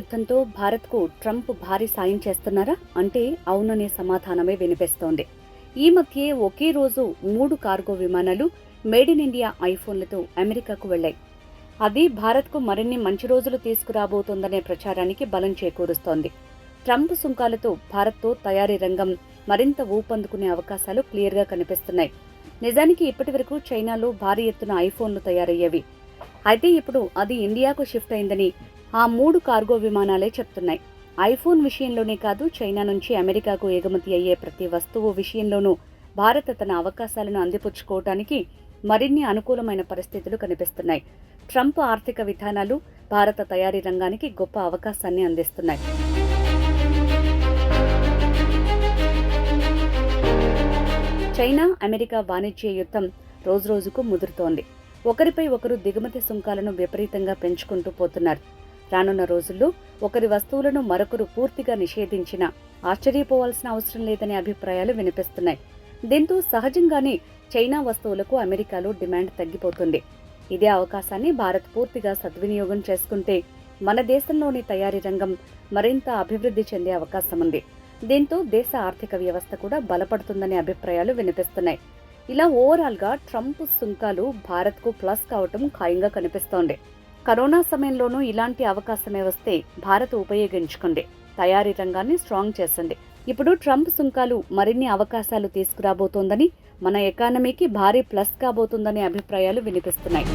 యుద్ధంతో భారత్కు ట్రంప్ భారీ సాయం చేస్తున్నారా? అంటే అవుననే సమాధానమే వినిపిస్తోంది. ఈ మధ్యే ఒకే రోజు మూడు కార్గో విమానాలు మేడ్ ఇన్ ఇండియా ఐఫోన్లతో అమెరికాకు వెళ్ళాయి అది భారత్కు మరిన్ని మంచి రోజులు తీసుకురాబోతోందనే ప్రచారానికి బలం చేకూరుస్తోంది. ట్రంప్ సుంకాలతో భారత్తో తయారీ రంగం మరింత ఊపందుకునే అవకాశాలు క్లియర్గా కనిపిస్తున్నాయి. నిజానికి ఇప్పటివరకు చైనాలో భారీ ఎత్తున ఐఫోన్లు తయారయ్యేవి. అయితే ఇప్పుడు అది ఇండియాకు షిఫ్ట్ అయిందని ఆ మూడు కార్గో విమానాలే చెప్తున్నాయి. ఐఫోన్ విషయంలోనే కాదు చైనా నుంచి అమెరికాకు ఎగుమతి అయ్యే ప్రతి వస్తువు విషయంలోనూ భారత్ తన అవకాశాలను అందిపుచ్చుకోవటానికి మరిన్ని అనుకూలమైన పరిస్థితులు కనిపిస్తున్నాయి. ట్రంప్ ఆర్థిక విధానాలు భారత తయారీ రంగానికి గొప్ప అవకాశాన్ని అందిస్తున్నాయి. చైనా అమెరికా వాణిజ్య యుద్ధం రోజురోజుకు ముదురుతోంది. ఒకరిపై ఒకరు దిగుమతి సుంకాలను విపరీతంగా పెంచుకుంటూ పోతున్నారు. రానున్న రోజుల్లో ఒకరి వస్తువులను మరొకరు పూర్తిగా నిషేధించినా ఆశ్చర్యపోవాల్సిన అవసరం లేదనే అభిప్రాయాలు వినిపిస్తున్నాయి. దీంతో సహజంగానే చైనా వస్తువులకు అమెరికాలో డిమాండ్ తగ్గిపోతుంది. ఇదే అవకాశాన్ని భారత్ పూర్తిగా సద్వినియోగం చేసుకుంటే మన దేశంలోని తయారీ రంగం మరింత అభివృద్ధి చెందే అవకాశం ఉంది. దీంతో దేశ ఆర్థిక వ్యవస్థ కూడా బలపడుతుందనే అభిప్రాయాలు వినిపిస్తున్నాయి. ఇలా ఓవరాల్గా ట్రంప్ సుంకాలు భారత్కు ప్లస్ కావటం ఖాయంగా కనిపిస్తోంది. కరోనా సమయంలోనూ ఇలాంటి అవకాశమే వస్తే భారత్ ఉపయోగించుకోండి తయారీ రంగాన్ని స్ట్రాంగ్ చేసండి ఇప్పుడు ట్రంప్ సుంకాలు మరిన్ని అవకాశాలు తీసుకురాబోతోందని మన ఎకానమీకి భారీ ప్లస్ కాబోతుందనే అభిప్రాయాలు వినిపిస్తున్నాయి.